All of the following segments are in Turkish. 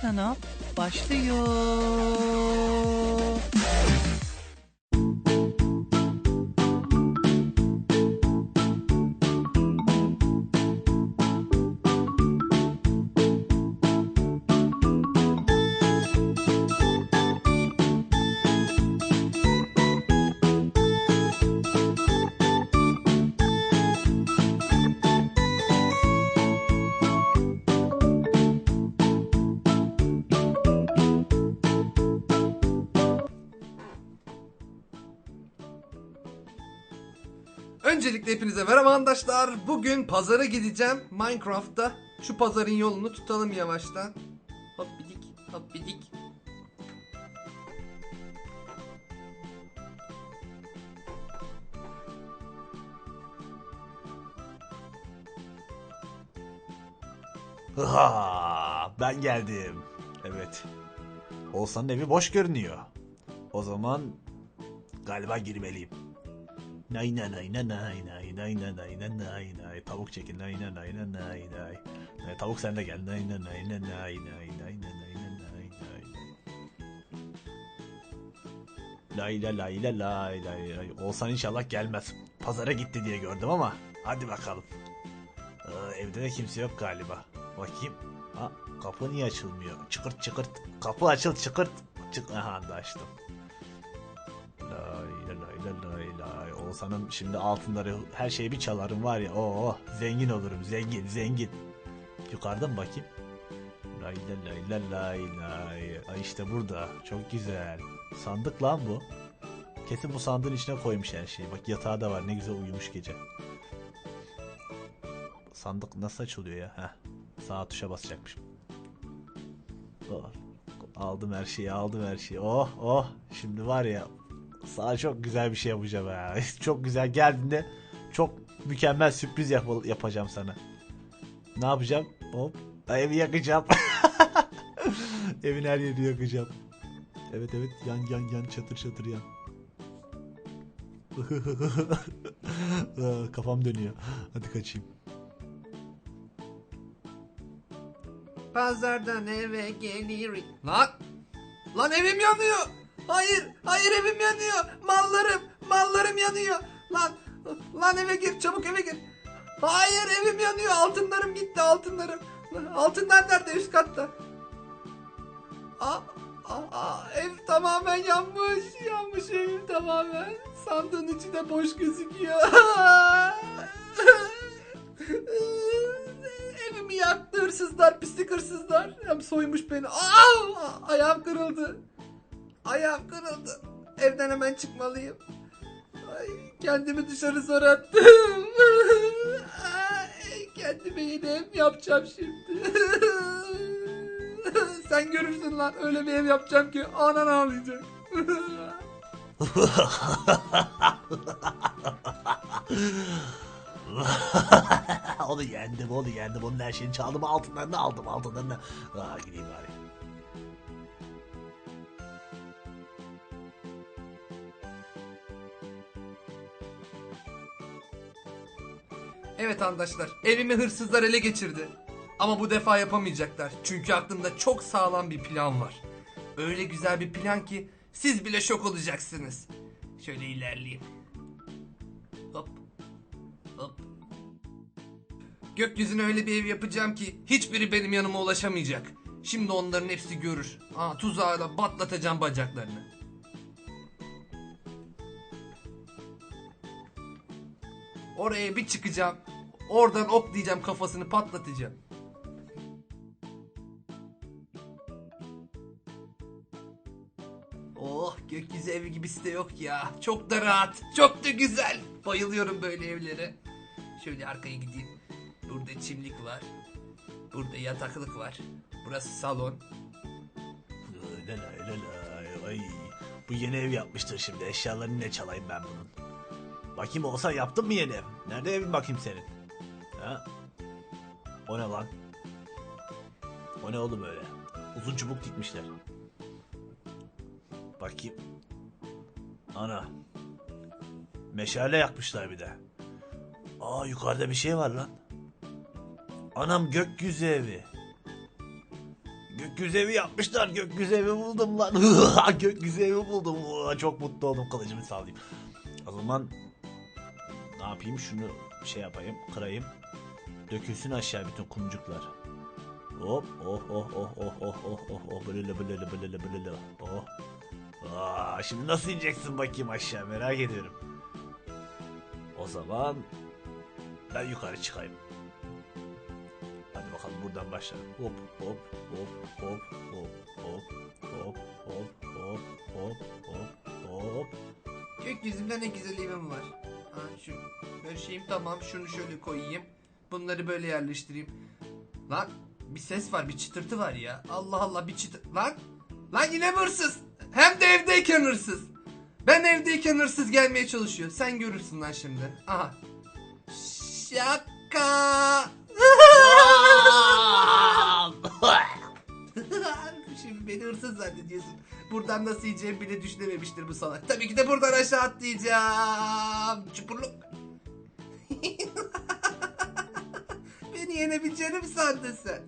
kanal başlıyor. Öncelikle hepinize merhaba arkadaşlar. Bugün pazara gideceğim Minecraft'ta. Şu pazarın yolunu tutalım yavaştan. Hop bidik, hop bidik. Ha, ben geldim. Evet. Olsanın evi boş görünüyor. O zaman galiba girmeliyim. Nay nay nay nay nay nay nay nay nay nay nay nay tavuk çekin nay nay nay nay nay nay Nay, tavuk sen de gel nay nay nay nay nay nay nay nay nay nay nay Lay la lay la lay lay lay Olsan inşallah gelmez. Pazara gitti diye gördüm ama hadi bakalım. Aa, evde de kimse yok galiba. Bakayım. Ha, kapı niye açılmıyor? Çıkırt çıkırt. Kapı açıl çıkırt. Çık Aha da açtım. Lay lay lay lay Oğuzhan'ın şimdi altınları her şeyi bir çalarım var ya. Oo zengin olurum zengin zengin. Yukarıdan bakayım. Lay lay lay lay lay. Ay işte burada. Çok güzel. Sandık lan bu. Kesin bu sandığın içine koymuş her şeyi. Bak yatağı da var. Ne güzel uyumuş gece. Sandık nasıl açılıyor ya? Heh. Sağ tuşa basacakmışım. Oh. Aldım her şeyi, aldım her şeyi. Oh, oh. Şimdi var ya sana çok güzel bir şey yapacağım ha. çok güzel geldiğinde çok mükemmel sürpriz yap- yapacağım sana. Ne yapacağım? Hop. Evi yakacağım. Evin her yerini yakacağım. Evet evet yan yan yan çatır çatır yan. Kafam dönüyor. Hadi kaçayım. Pazardan eve gelirim. Lan! Lan evim yanıyor. Hayır, hayır evim yanıyor. Mallarım, mallarım yanıyor. Lan, lan eve gir, çabuk eve gir. Hayır evim yanıyor. Altınlarım gitti, altınlarım. Altınlar nerede? Üst katta. Aa, aa, ev tamamen yanmış. Yanmış evim tamamen. Sandığın içi de boş gözüküyor. Evimi yaktı hırsızlar, pislik hırsızlar. Hem soymuş beni. Aa, ayağım kırıldı. Ayağım kırıldı. Evden hemen çıkmalıyım. Ay, kendimi dışarı zor attım. Ay, kendime yeni ev yapacağım şimdi. Sen görürsün lan öyle bir ev yapacağım ki anan ağlayacak. onu yendim onu yendim onun her şeyini çaldım altınlarını aldım altınlarını. Aa gideyim bari. Evet arkadaşlar, evimi hırsızlar ele geçirdi. Ama bu defa yapamayacaklar. Çünkü aklımda çok sağlam bir plan var. Öyle güzel bir plan ki siz bile şok olacaksınız. Şöyle ilerleyeyim. Hop. Hop. Gökyüzüne öyle bir ev yapacağım ki hiçbiri benim yanıma ulaşamayacak. Şimdi onların hepsi görür. Aa tuzağıyla batlatacağım bacaklarını. Oraya bir çıkacağım. Oradan ok diyeceğim kafasını patlatacağım. Oh gökyüzü evi gibisi de yok ya. Çok da rahat. Çok da güzel. Bayılıyorum böyle evlere. Şöyle arkaya gideyim. Burada çimlik var. Burada yataklık var. Burası salon. La la la la. Ay, bu yeni ev yapmıştır şimdi eşyalarını ne çalayım ben bunun. Bakayım olsa yaptın mı yeni ev? Nerede evin bakayım senin? Ha? O ne lan? O ne oğlum öyle? Uzun çubuk dikmişler. Bakayım. Ana. Meşale yakmışlar bir de. Aa yukarıda bir şey var lan. Anam gökyüzü evi. Gökyüzü evi yapmışlar. Gökyüzü evi buldum lan. Gökyüzü evi buldum. Çok mutlu oldum. Kılıcımı sallayayım. O zaman yapayım? Şunu şey yapayım. Kırayım. Dökülsün aşağı bütün kumcuklar. Hop oh oh oh oh oh oh oh oh bılılı bılılı bılılı bılılı oh. Aa, şimdi nasıl ineceksin bakayım aşağı merak ediyorum. O zaman ben yukarı çıkayım. Hadi bakalım buradan başlayalım. Hop hop hop hop hop hop hop hop hop hop hop hop. Gökyüzünde ne güzel evim var. Ha, şu her şeyim tamam. Şunu şöyle koyayım. Bunları böyle yerleştireyim. Lan bir ses var, bir çıtırtı var ya. Allah Allah bir çıtır... Lan! Lan yine hırsız? Hem de evdeyken hırsız. Ben evdeyken hırsız gelmeye çalışıyor. Sen görürsün lan şimdi. Aha. Şaka. Beni hırsız zannediyorsun. Buradan nasıl yiyeceğimi bile düşünememiştir bu salak. Tabii ki de buradan aşağı atlayacağım. Çupurluk. beni yenebileceğini mi sandın sen?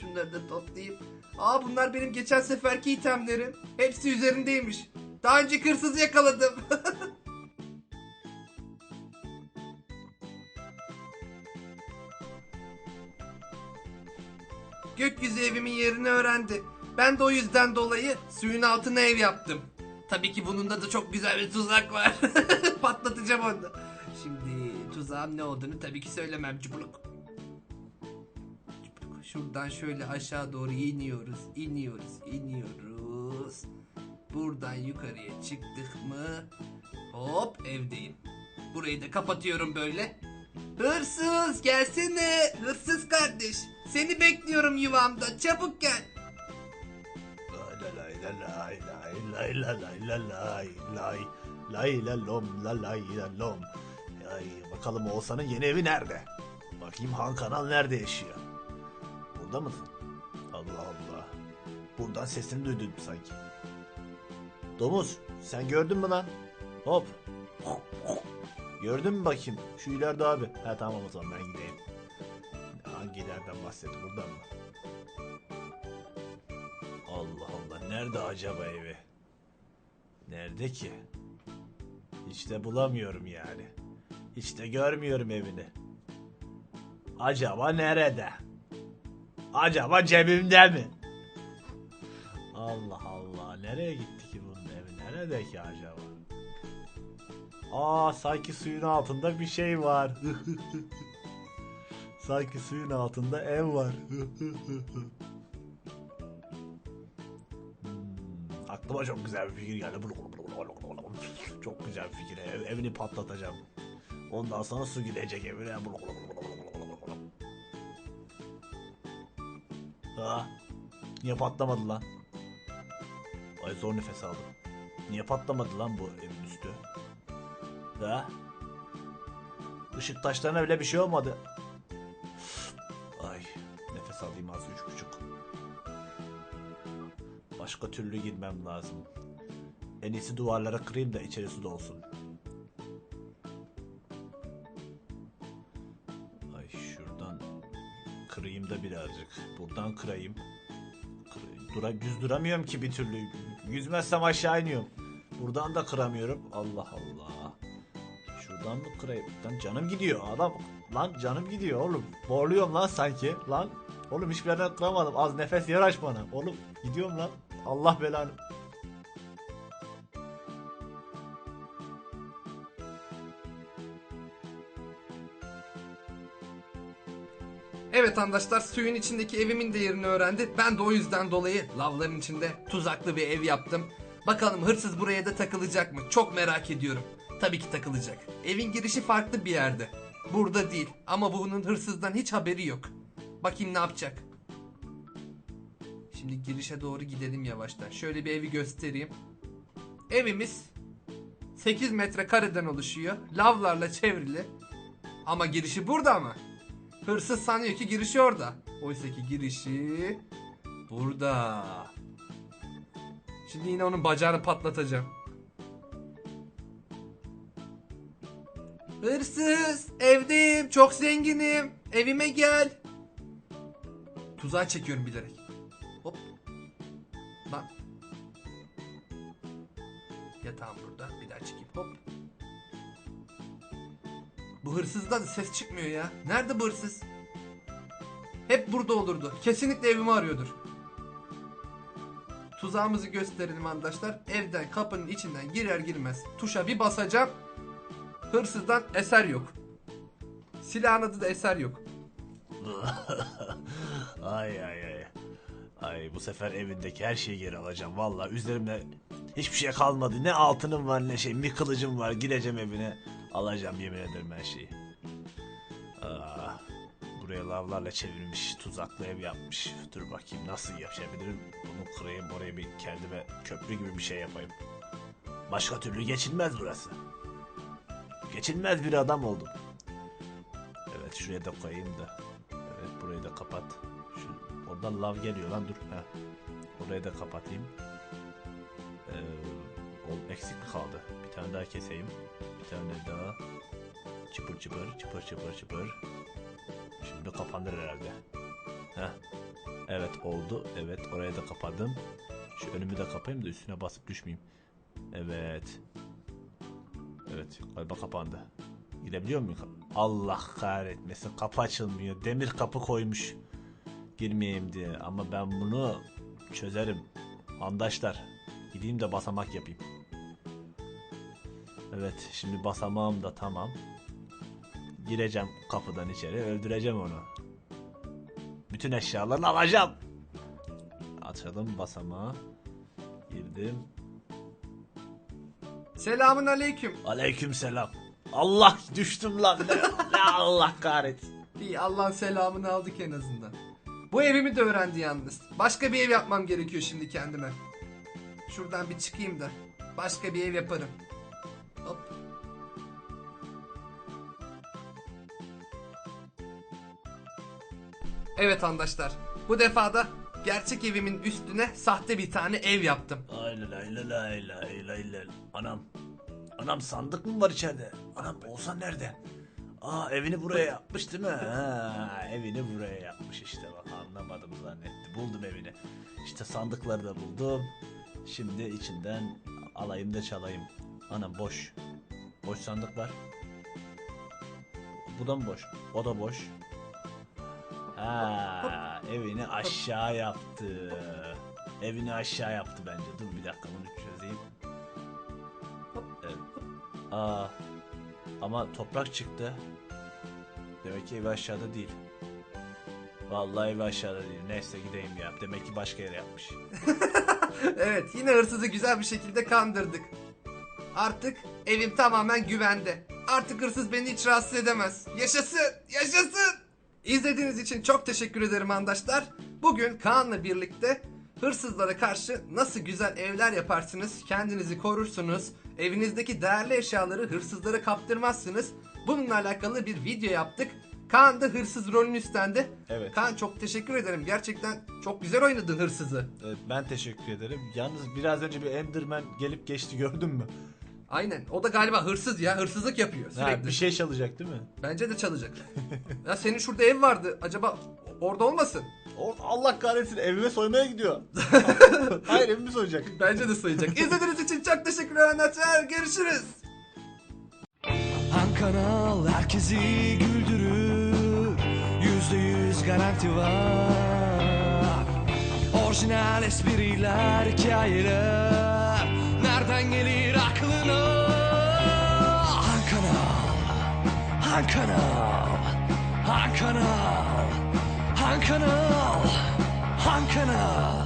Şunları da toplayayım. Aa bunlar benim geçen seferki itemlerim. Hepsi üzerindeymiş. Daha önce hırsızı yakaladım. Gökyüzü evimin yerini öğrendi. Ben de o yüzden dolayı suyun altına ev yaptım. Tabii ki bunun da, çok güzel bir tuzak var. Patlatacağım onu. Şimdi tuzağın ne olduğunu tabii ki söylemem. Cıbılık. Şuradan şöyle aşağı doğru iniyoruz, iniyoruz, iniyoruz. Buradan yukarıya çıktık mı hop evdeyim. Burayı da kapatıyorum böyle. Hırsız gelsene. Hırsız kardeş. Seni bekliyorum yuvamda. Çabuk gel. Lay lay lay lay lay lay lay lay la lom la lay la lom. Ay, bakalım Oğuzhan'ın yeni evi nerede? Bakayım Han Kanal nerede yaşıyor? Burada mısın? Allah Allah. Buradan sesini duydum sanki. Domuz sen gördün mü lan? Hop. Gördün mü bakayım? Şu ileride abi. Ha tamam o zaman ben gideyim. Hangi ileriden bahsetti buradan mı? Nerede acaba evi? Nerede ki? Hiç de bulamıyorum yani. Hiç de görmüyorum evini. Acaba nerede? Acaba cebimde mi? Allah Allah nereye gitti ki bunun evi? Nerede ki acaba? Aa sanki suyun altında bir şey var. sanki suyun altında ev var. aklıma çok güzel bir fikir geldi. Çok güzel bir fikir. Ev- evini patlatacağım. Ondan sonra su gidecek evine. Ha? Niye patlamadı lan? Ay zor nefes aldım. Niye patlamadı lan bu evin üstü? Ha? Işık taşlarına bile bir şey olmadı. Başka türlü girmem lazım. En iyisi duvarlara kırayım da içeri su dolsun. Ay şuradan kırayım da birazcık. Buradan kırayım. Kır- Dura, düz duramıyorum ki bir türlü. Yüzmezsem aşağı iniyorum. Buradan da kıramıyorum. Allah Allah. Şuradan mı kırayım? Lan canım gidiyor adam. Lan canım gidiyor oğlum. Boğuluyorum lan sanki. Lan. Oğlum hiçbir yerden kıramadım. Az nefes yer aç bana. Oğlum gidiyorum lan. Allah belanı. Evet arkadaşlar suyun içindeki evimin de yerini öğrendi. Ben de o yüzden dolayı lavların içinde tuzaklı bir ev yaptım. Bakalım hırsız buraya da takılacak mı? Çok merak ediyorum. Tabii ki takılacak. Evin girişi farklı bir yerde. Burada değil ama bunun hırsızdan hiç haberi yok. Bakayım ne yapacak. Şimdi girişe doğru gidelim yavaştan. Şöyle bir evi göstereyim. Evimiz 8 metre kareden oluşuyor. Lavlarla çevrili. Ama girişi burada mı? Hırsız sanıyor ki girişi orada. Oysa ki girişi burada. Şimdi yine onun bacağını patlatacağım. Hırsız, evdeyim, çok zenginim. Evime gel. Tuzağa çekiyorum bilerek. Yatağım burada. Bir daha çıkayım. Hop. Bu hırsızdan da ses çıkmıyor ya. Nerede bu hırsız? Hep burada olurdu. Kesinlikle evimi arıyordur. Tuzağımızı gösterelim arkadaşlar. Evden kapının içinden girer girmez tuşa bir basacağım. Hırsızdan eser yok. Silahın adı da eser yok. Ay ay ay. Ay bu sefer evindeki her şeyi geri alacağım. Vallahi üzerimde hiçbir şey kalmadı. Ne altınım var ne şey. Bir kılıcım var. Gireceğim evine. Alacağım yemin ederim her şeyi. Aa, buraya lavlarla çevirmiş. Tuzaklı ev yapmış. Dur bakayım nasıl yapabilirim. Bunu kırayım oraya bir kendime köprü gibi bir şey yapayım. Başka türlü geçilmez burası. Geçilmez bir adam oldum. Evet şuraya da koyayım da. Evet burayı da kapat. Şu, oradan lav geliyor lan dur. Heh. Orayı da kapatayım. Ee, o eksik kaldı? Bir tane daha keseyim. Bir tane daha. Çıpır çıpır çıpır çıpır çıpır. Şimdi kapanır herhalde. Heh. Evet oldu. Evet oraya da kapadım. Şu önümü de kapayım da üstüne basıp düşmeyeyim. Evet. Evet galiba kapandı. Girebiliyor muyum? Allah kahretmesin kapı açılmıyor. Demir kapı koymuş. Girmeyeyim diye. Ama ben bunu çözerim. Andaşlar. Gideyim de basamak yapayım. Evet şimdi basamağım da tamam. Gireceğim kapıdan içeri öldüreceğim onu. Bütün eşyalarını alacağım. Açalım basamağı. Girdim. Selamun aleyküm. Aleyküm selam. Allah düştüm lan. Ne, ne Allah kahretsin. İyi Allah'ın selamını aldık en azından. Bu evimi de öğrendi yalnız. Başka bir ev yapmam gerekiyor şimdi kendime. Şuradan bir çıkayım da. Başka bir ev yaparım. Evet arkadaşlar. Bu defa da gerçek evimin üstüne sahte bir tane ev yaptım. Ay lay lay lay lay lay lay. Anam. Anam sandık mı var içeride? Anam Oğuzhan nerede? Aa evini buraya yapmış değil mi? Ha, evini buraya yapmış işte bak anlamadım zannetti. Buldum evini. İşte sandıkları da buldum. Şimdi içinden alayım da çalayım. Anam boş. Boş sandık var. Bu da mı boş? O da boş. Ha, evini aşağı yaptı. Evini aşağı yaptı bence. Dur bir dakika bunu çözeyim. Aa, ama toprak çıktı. Demek ki evi aşağıda değil. Vallahi evi aşağıda değil. Neyse gideyim ya. Demek ki başka yere yapmış. Evet yine hırsızı güzel bir şekilde kandırdık. Artık evim tamamen güvende. Artık hırsız beni hiç rahatsız edemez. Yaşasın! Yaşasın! İzlediğiniz için çok teşekkür ederim arkadaşlar. Bugün Kaan'la birlikte hırsızlara karşı nasıl güzel evler yaparsınız, kendinizi korursunuz, evinizdeki değerli eşyaları hırsızlara kaptırmazsınız. Bununla alakalı bir video yaptık. Kaan da hırsız rolünü üstlendi. Evet. Kaan çok teşekkür ederim. Gerçekten çok güzel oynadın hırsızı. Evet, ben teşekkür ederim. Yalnız biraz önce bir Enderman gelip geçti gördün mü? Aynen. O da galiba hırsız ya. Hırsızlık yapıyor sürekli. Ha, bir şey çalacak değil mi? Bence de çalacak. ya senin şurada ev vardı. Acaba orada olmasın? O, Allah kahretsin evime soymaya gidiyor. Hayır evimi soyacak. Bence de sayacak. İzlediğiniz için çok teşekkürler arkadaşlar. Görüşürüz. Han kanal herkesi güldürür Yüzde yüz garanti var Orijinal espriler, hikayeler Nereden gelir Han kanal Han kanal